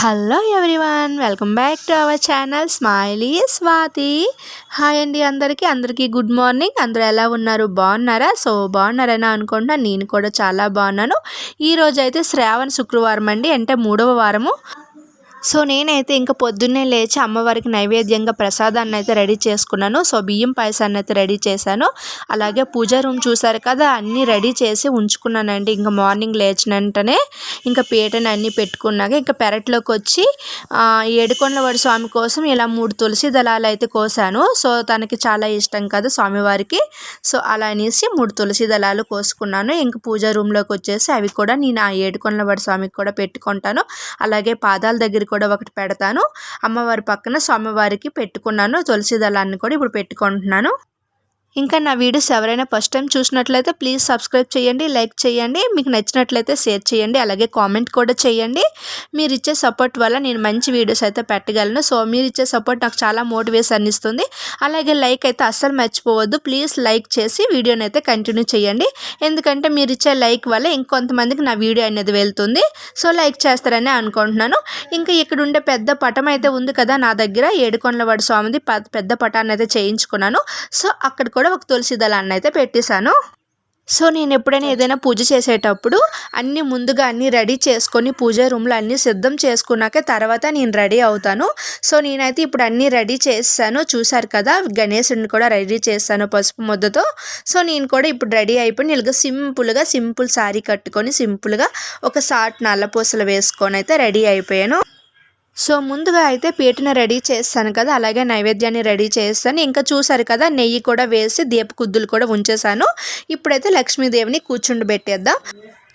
Hello everyone welcome back to our channel Smiley Swathi. Hi అండి అందరికీ అందరికీ good morning. అందరూ ఎలా ఉన్నారు? బాగున్నారా? సో బాగున్నారని అనుకుంటున్నా. నేను కూడా చాలా బాగున్నాను. ఈరోజు అయితే శ్రావణ శుక్రవారం అండి అంటే మూడవ వారము. సో నేనైతే ఇంకా పొద్దున్నే లేచి అమ్మవారికి నైవేద్యంగా ప్రసాదాన్ని అయితే రెడీ చేసుకున్నాను. సో బియ్యం పాయసాన్ని అయితే రెడీ చేశాను. అలాగే పూజ రూమ్ చూసారు కదా అన్నీ రెడీ చేసి ఉంచుకున్నానండి. ఇంకా మార్నింగ్ లేచిన వెంటనే ఇంకా పీటని అన్నీ పెట్టుకున్నాక ఇంకా పెరట్లోకి వచ్చి ఏడుకొండవాడి స్వామి కోసం ఇలా మూడు తులసి దళాలు అయితే కోసాను. సో తనకి చాలా ఇష్టం కదా స్వామివారికి. సో అలా అనేసి మూడు తులసి దళాలు కోసుకున్నాను. ఇంకా పూజ రూమ్లోకి వచ్చేసి అవి కూడా నేను ఆ ఏడుకొండవాడి స్వామికి కూడా పెట్టుకుంటాను. అలాగే పాదాల దగ్గర కూడా ఒకటి పెడతాను. అమ్మవారి పక్కన స్వామివారికి పెట్టుకున్నాను. తులసి దళాన్ని కూడా ఇప్పుడు పెట్టుకుంటున్నాను. ఇంకా నా వీడియోస్ ఎవరైనా ఫస్ట్ టైం చూసినట్లయితే ప్లీజ్ సబ్స్క్రైబ్ చేయండి లైక్ చేయండి మీకు నచ్చినట్లయితే షేర్ చేయండి అలాగే కామెంట్ కూడా చేయండి. మీరు ఇచ్చే సపోర్ట్ వల్ల నేను మంచి వీడియోస్ అయితే పెట్టగలను. సో మీరు ఇచ్చే సపోర్ట్ నాకు చాలా మోటివేషన్ ఇస్తుంది. అలాగే లైక్ అయితే అస్సలు మర్చిపోవద్దు. ప్లీజ్ లైక్ చేసి వీడియోని అయితే కంటిన్యూ చేయండి. ఎందుకంటే మీరు ఇచ్చే లైక్ వల్ల ఇంకొంతమందికి నా వీడియో అనేది వెళ్తుంది. సో లైక్ చేస్తారని అనుకుంటున్నాను. ఇంకా ఇక్కడ ఉండే పెద్ద పటం అయితే ఉంది కదా నా దగ్గర. ఏడుకొండలవాడి స్వామిది పెద్ద పటాన్ని అయితే చేయించుకున్నాను. సో అక్కడ కూడా ఒక తులసి దళాన్ని అయితే పెట్టేశాను. సో నేను ఎప్పుడైనా ఏదైనా పూజ చేసేటప్పుడు అన్నీ ముందుగా అన్నీ రెడీ చేసుకొని పూజ రూమ్లో అన్నీ సిద్ధం చేసుకున్నాక తర్వాత నేను రెడీ అవుతాను. సో నేనైతే ఇప్పుడు అన్నీ రెడీ చేస్తాను చూశారు కదా గణేశుడిని కూడా రెడీ చేస్తాను పసుపు ముద్దతో. సో నేను కూడా ఇప్పుడు రెడీ అయిపోయి ఇలాగ సింపుల్గా సింపుల్ శారీ కట్టుకొని సింపుల్గా ఒక సాట్ నల్లపూసలు వేసుకొని అయితే రెడీ అయిపోయాను. సో ముందుగా అయితే పీటను రెడీ చేస్తాను కదా అలాగే నైవేద్యాన్ని రెడీ చేస్తాను. ఇంకా చూసారు కదా నెయ్యి కూడా వేసి దీపకుద్దులు కూడా ఉంచేసాను ఇప్పుడైతే లక్ష్మీదేవిని కూర్చుండబెట్టేద్దాం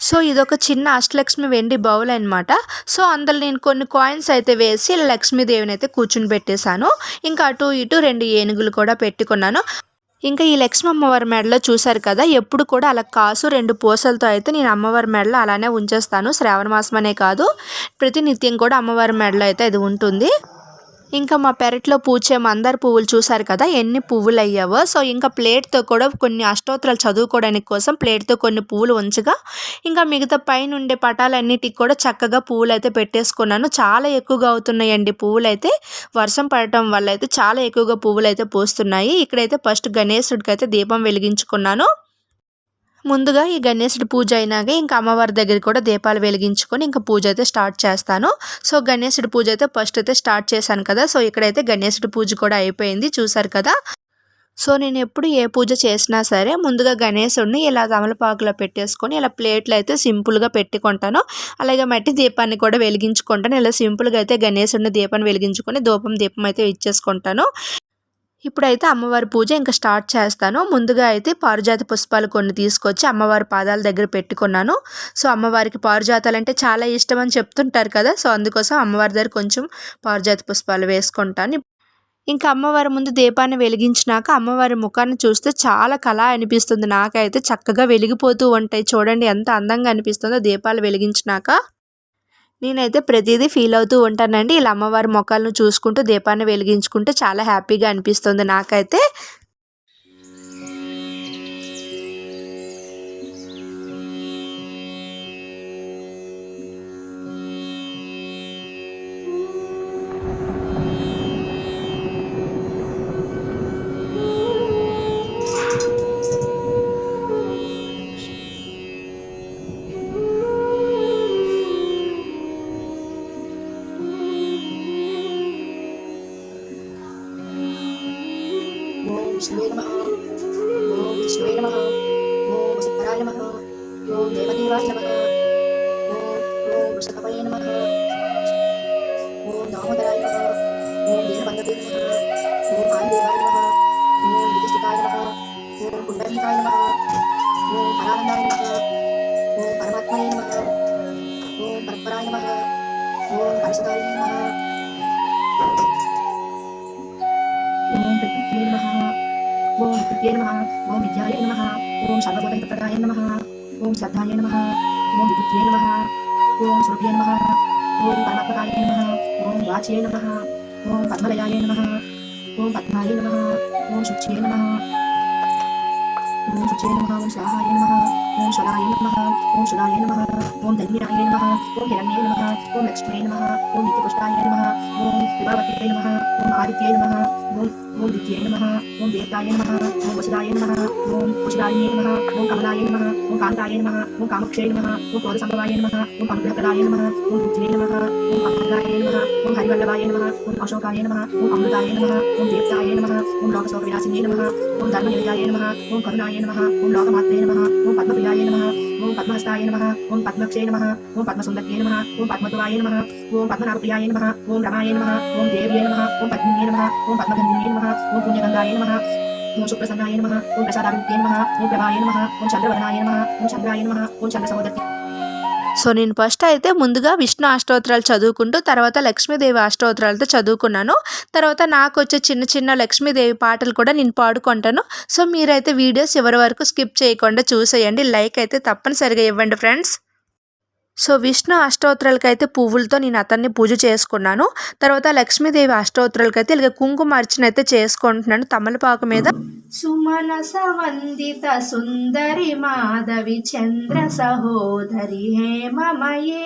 సో ఇదొక చిన్న అష్టలక్ష్మి వెండి బౌల్ అనమాట సో అందులో నేను కొన్ని కాయిన్స్ అయితే వేసి లక్ష్మీదేవిని అయితే కూర్చుని పెట్టేశాను. ఇంకా అటు ఇటు రెండు ఏనుగులు కూడా పెట్టుకున్నాను. ఇంకా ఈ లక్ష్మి అమ్మవారి మెడలో చూశారు కదా ఎప్పుడు కూడా అలా కాసు రెండు పూసలతో అయితే నేను అమ్మవారి మెడలో అలానే ఉంచేస్తాను. శ్రావణ మాసం అనే కాదు ప్రతినిత్యం కూడా అమ్మవారి మెడలో అయితే ఇది ఉంటుంది. ఇంకా మా పెరట్లో పూచే మందార పువ్వులు చూసారు కదా ఎన్ని పువ్వులు అయ్యావో సో ఇంకా ప్లేట్తో కూడా కొన్ని అష్టోత్తరాలు చదువుకోవడానికి కోసం ప్లేట్తో కొన్ని పువ్వులు ఉంచగా ఇంకా మిగతా పైన ఉండే పటాలన్నిటికి కూడా చక్కగా పువ్వులు అయితే పెట్టేసుకున్నాను. చాలా ఎక్కువగా అవుతున్నాయండి పువ్వులు అయితే వర్షం పడటం వల్ల అయితే చాలా ఎక్కువగా పువ్వులు అయితే పూస్తున్నాయి. ఇక్కడైతే ఫస్ట్ గణేశుడికి అయితే దీపం వెలిగించుకున్నాను. ముందుగా ఈ గణేశుడి పూజ అయినాక ఇంకా అమ్మవారి దగ్గర కూడా దీపాలు వెలిగించుకొని ఇంకా పూజ అయితే స్టార్ట్ చేస్తాను. సో గణేశుడి పూజ అయితే ఫస్ట్ అయితే స్టార్ట్ చేశాను కదా. సో ఇక్కడైతే గణేశుడి పూజ కూడా అయిపోయింది. చూసారు కదా? సో నేను ఎప్పుడు ఏ పూజ చేసినా సరే ముందుగా గణేశుడిని ఇలా తమలపాకులో పెట్టేసుకొని ఇలా ప్లేట్లు అయితే సింపుల్గా పెట్టుకుంటాను. అలాగే మట్టి దీపాన్ని కూడా వెలిగించుకుంటాను. ఇలా సింపుల్గా అయితే గణేశుడిని దీపాన్ని వెలిగించుకొని దూపం దీపం అయితే ఇచ్చేసుకుంటాను. ఇప్పుడైతే అమ్మవారి పూజ ఇంకా స్టార్ట్ చేస్తాను. ముందుగా అయితే పారిజాత పుష్పాలు కొన్ని తీసుకొచ్చి అమ్మవారి పాదాల దగ్గర పెట్టుకున్నాను. సో అమ్మవారికి పారిజాతాలు అంటే చాలా ఇష్టం అని చెప్తుంటారు కదా! సో అందుకోసం అమ్మవారి దగ్గర కొంచెం పారిజాత పుష్పాలు వేసుకుంటాను. ఇంకా అమ్మవారి ముందు దీపాన్ని వెలిగించినాక అమ్మవారి ముఖాన్ని చూస్తే చాలా కళ అనిపిస్తుంది. నాకైతే చక్కగా వెలిగిపోతూ ఉంటాయి. చూడండి ఎంత అందంగా అనిపిస్తుందో దీపాలు వెలిగించినాక. నేనైతే ప్రతిదీ ఫీల్ అవుతూ ఉంటానండి. ఇలా అమ్మవారి మొక్కలను చూసుకుంటూ దీపాన్ని వెలిగించుకుంటూ చాలా హ్యాపీగా అనిపిస్తుంది నాకైతే. mo naiwag-iwas na mga mo mo gusto ka kayo ng mga mo nakamadala yung mga mo hindi na panggapin ng mga mo paandiwa yung mga mo bilis di tayo mga mo pundali tayo mga mo pararan na mga mo paramatmay ng mga mo paraparayan ng mga mo parasagayin ng mga Om Pratipin Maha Om Pratipin Maha Om Vidyaya Maha Om Sarvabodhaya Pratipin Maha ఓం శ్రద్ధాయ నమ ఓం విభుత్యే నమ ఓం సురభ్యే నమ ఓం పరమాత్మకాయ నమ ఓం వాచ్యే నమ ఓం పద్మలయాయ నమ ఓం పద్మాయ నమ ఓం శుచ్యే నమ ఓం శుచ్యే నమ ఓం స్వాహాయ నమ ఓం స్వరాయ నమ ఓం సురాయ నమ ఓం ధన్యాయ నమ ఓం హిరణ్యే నమ ఓం లక్ష్మీ నమ ఓం నిత్యపుష్టాయ నమ ఓం విభావతే నమ ఓం ఆదిత్యే నమ ఓం ఓం దిత్యే నమ ఓం దేవతాయ నమ ఓం వసుదాయ నమ ఓం కుశలాయ నమ ఓం కమలాయ నమ ఓం కాంతాయ నమ ఓం కామక్షే నమ ఓం క్రోధ సంభవాయ నమ ఓం పంకజప్రదాయ నమ ఓం బుద్ధివే నమ ఓం పద్మగాయ నమ ఓం హరివల్లభాయ నమ ఓం అశోకాయ నమ ఓం అమృతాయ నమ ఓం దేవతాయ నమ ఓం లోకశోక వినాశినే నమ ఓం ధర్మనిలయాయ నమ ఓం కరుణాయ నమ ఓం లోకమాత్రే నమ ఓం పద్మహస్తాయ నమ ఓం పద్మక్షే నమ ఓం పద్మసుందర్యే నమ ఓం పద్మతువాయ నమ ఓం పద్మనాభప్రియాయ నమ ఓం రమాయ నమ ఓం దేవ్యే నమ ఓం పద్మిన్యే నమ ఓం పద్మగంధిన్యే నమ ఓం పుణ్యగంగాయ నమ ఓం శుక్రసన్నాయ నమ ఓం ప్రసాదాభివృత్యే నమ ఓం ప్రభాయ నమ ఓం చంద్రవదనాయ నమ ఓం చంద్రాయ నమ ఓం చంద్రసహోదర్తి సో నేను ఫస్ట్ అయితే ముందుగా విష్ణు అష్టోత్తరాలు చదువుకుంటూ తర్వాత లక్ష్మీదేవి అష్టోత్తరాలతో చదువుకున్నాను. తర్వాత నాకు వచ్చే చిన్న చిన్న లక్ష్మీదేవి పాటలు కూడా నేను పాడుకుంటాను. సో మీరైతే వీడియోస్ ఎవరి వరకు స్కిప్ చేయకుండా చూసేయండి. లైక్ అయితే తప్పనిసరిగా ఇవ్వండి ఫ్రెండ్స్. సో విష్ణు అష్టోత్తరాలకైతే పువ్వులతో నేను అతన్ని పూజ చేసుకున్నాను. తర్వాత లక్ష్మీదేవి అష్టోత్తరాలకైతే ఇలాగ కుంకుమ అర్చన అయితే చేసుకుంటున్నాను తమలపాకు మీద. సుమన సవందిత సుందరి మాధవి చంద్ర సహోదరి హేమమయే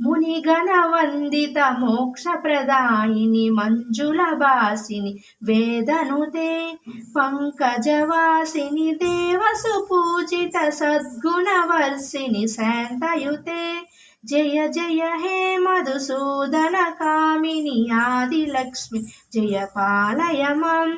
మునిగణ వందిత మోక్ష ప్రదాయిని మంజుల బాసిని వేదనుతే పంకజవాసిని దేవసు పూజిత సద్గుణవర్షిణి శాంతయుతే. జయ జయ హే మధుసూదన కామిని ఆదిలక్ష్మి జయ పాలయమం.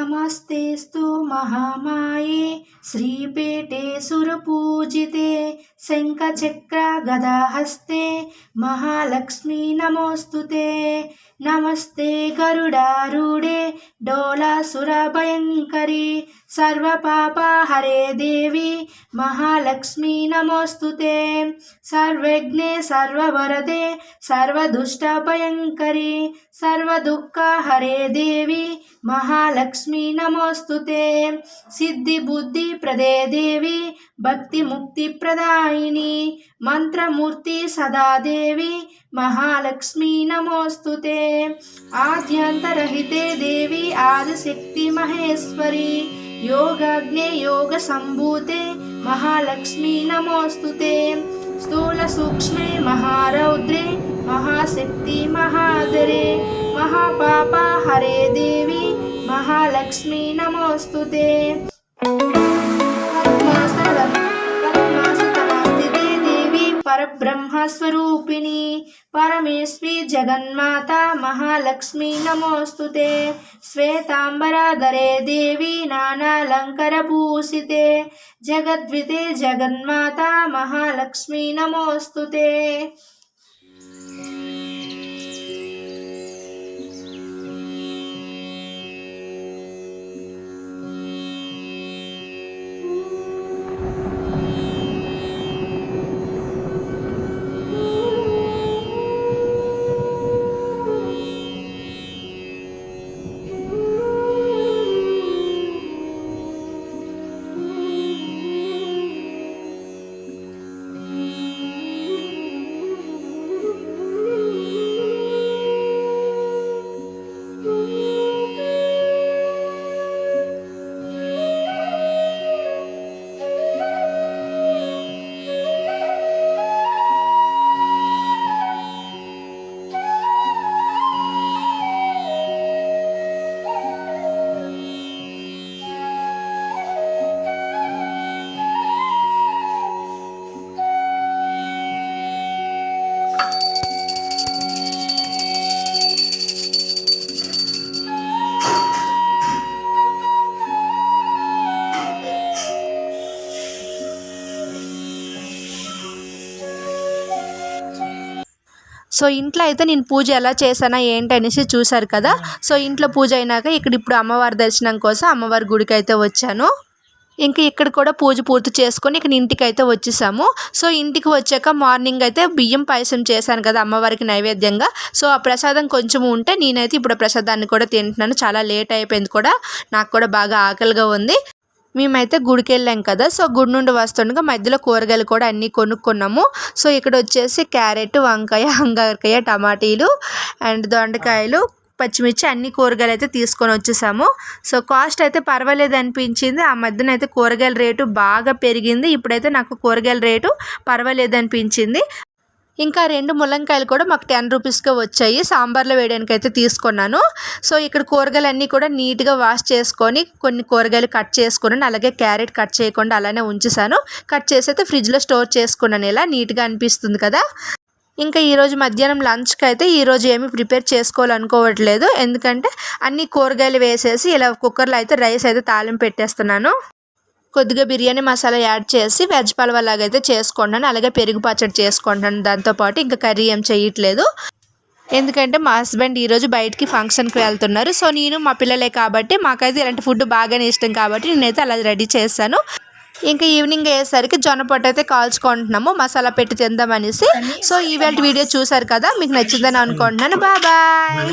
పాలయ మాం నమస్తేస్తు మహామాయే శ్రీపేటే సురపూజితే శంఖచక్ర గదాహస్తే మహాలక్ష్మీ నమోస్తుతే. నమస్తే గరుడారూఢే డోలాసురభయంకరి సర్వపాపహరే దేవి మహాలక్ష్మీ నమోస్తుతే. సర్వజ్ఞే సర్వవరదే సర్వదుష్టభయంకరి సర్వదుఃఖహరే దేవి లక్ష్మీ నమోస్తుతే. సిద్ధి బుద్ధి ప్రదే దేవి భక్తి ముక్తి ప్రదాయిని. మంత్రమూర్తి సదాదేవి మహాలక్ష్మీ నమోస్తుతే. ఆద్యంతరహితే దేవి ఆదిశక్తి మహేశ్వరి. యోగాగ్నే యోగ సంభూతే మహాలక్ష్మీ నమోస్తుతే. స్థూల సూక్ష్మే మహారౌద్రే మహాశక్తి మహాదరే మహాపాప హరే దేవి మహాలక్ష్మీ నమోస్తు పరబ్రహ్మస్వరూపిణి. పరమేశ్వరి జగన్మాత మహాలక్ష్మీ నమోస్తు శ్వేతాంబరాధరే దేవి నానాలంకరభూషితే జగద్వితే జగన్మాత మహాలక్ష్మీ నమోస్తు సో ఇంట్లో అయితే నేను పూజ ఎలా చేశానా ఏంటి అనేసి చూశారు కదా. సో ఇంట్లో పూజ అయినాక ఇక్కడ ఇప్పుడు అమ్మవారి దర్శనం కోసం అమ్మవారి గుడికి అయితే వచ్చాను. ఇంకా ఇక్కడ కూడా పూజ పూర్తి చేసుకొని ఇక్కడ ఇంటికి అయితే వచ్చేసాము. సో ఇంటికి వచ్చాక మార్నింగ్ అయితే బియ్యం పాయసం చేశాను కదా అమ్మవారికి నైవేద్యంగా. సో ఆ ప్రసాదం కొంచెం ఉంటే నేనైతే ఇప్పుడు ప్రసాదాన్ని కూడా తింటున్నాను. చాలా లేట్ అయిపోయింది కూడా. నాకు కూడా బాగా ఆకలిగా ఉంది. మేమైతే గుడికి వెళ్ళాం కదా సో గుడి నుండి వస్తుండగా మధ్యలో కూరగాయలు కూడా అన్నీ కొనుక్కున్నాము. సో ఇక్కడ వచ్చేసి క్యారెట్ వంకాయ అంగారకాయ టమాటీలు అండ్ దొండకాయలు పచ్చిమిర్చి అన్ని కూరగాయలు అయితే తీసుకొని వచ్చేసాము. సో కాస్ట్ అయితే పర్వాలేదు అనిపించింది. ఆ మధ్యన అయితే కూరగాయల రేటు బాగా పెరిగింది. ఇప్పుడైతే నాకు కూరగాయల రేటు పర్వాలేదు అనిపించింది. ఇంకా రెండు ముల్లంకాయలు కూడా మాకు టెన్ రూపీస్కే వచ్చాయి. సాంబార్లో వేయడానికి అయితే తీసుకున్నాను. సో ఇక్కడ కూరగాయలు అన్నీ కూడా నీట్గా వాష్ చేసుకొని కొన్ని కూరగాయలు కట్ చేసుకున్నాను. అలాగే క్యారెట్ కట్ చేయకుండా అలానే ఉంచేసాను కట్ చేసి అయితే ఫ్రిడ్జ్లో స్టోర్ చేసుకున్నాను. ఇలా నీట్గా అనిపిస్తుంది కదా? ఇంకా ఈరోజు మధ్యాహ్నం లంచ్కి అయితే ఈరోజు ఏమీ ప్రిపేర్ చేసుకోవాలనుకోవట్లేదు. ఎందుకంటే అన్ని కూరగాయలు వేసేసి ఇలా కుక్కర్లో అయితే రైస్ అయితే తాళం పెట్టేస్తున్నాను. కొద్దిగా బిర్యానీ మసాలా యాడ్ చేసి వెజ్ పలవలాగా అయితే చేసుకుంటాను. అలాగే పెరుగు పచ్చడి చేసుకుంటాను. దాంతోపాటు ఇంకా కర్రీ ఏం చేయట్లేదు. ఎందుకంటే మా హస్బెండ్ ఈరోజు బయటికి ఫంక్షన్కి వెళ్తున్నారు. సో నేను మా పిల్లలే కాబట్టి మాకైతే ఇలాంటి ఫుడ్ బాగానే ఇష్టం కాబట్టి నేనైతే అలా రెడీ చేశాను. ఇంకా ఈవినింగ్ అయ్యేసరికి జొన్న పొట్టు అయితే కాల్చుకుంటున్నాము. మసాలా పెట్టి తిందామనేసి. సో ఈవేళ వీడియో చూసారు కదా మీకు నచ్చిందని అనుకుంటున్నాను. Bye bye.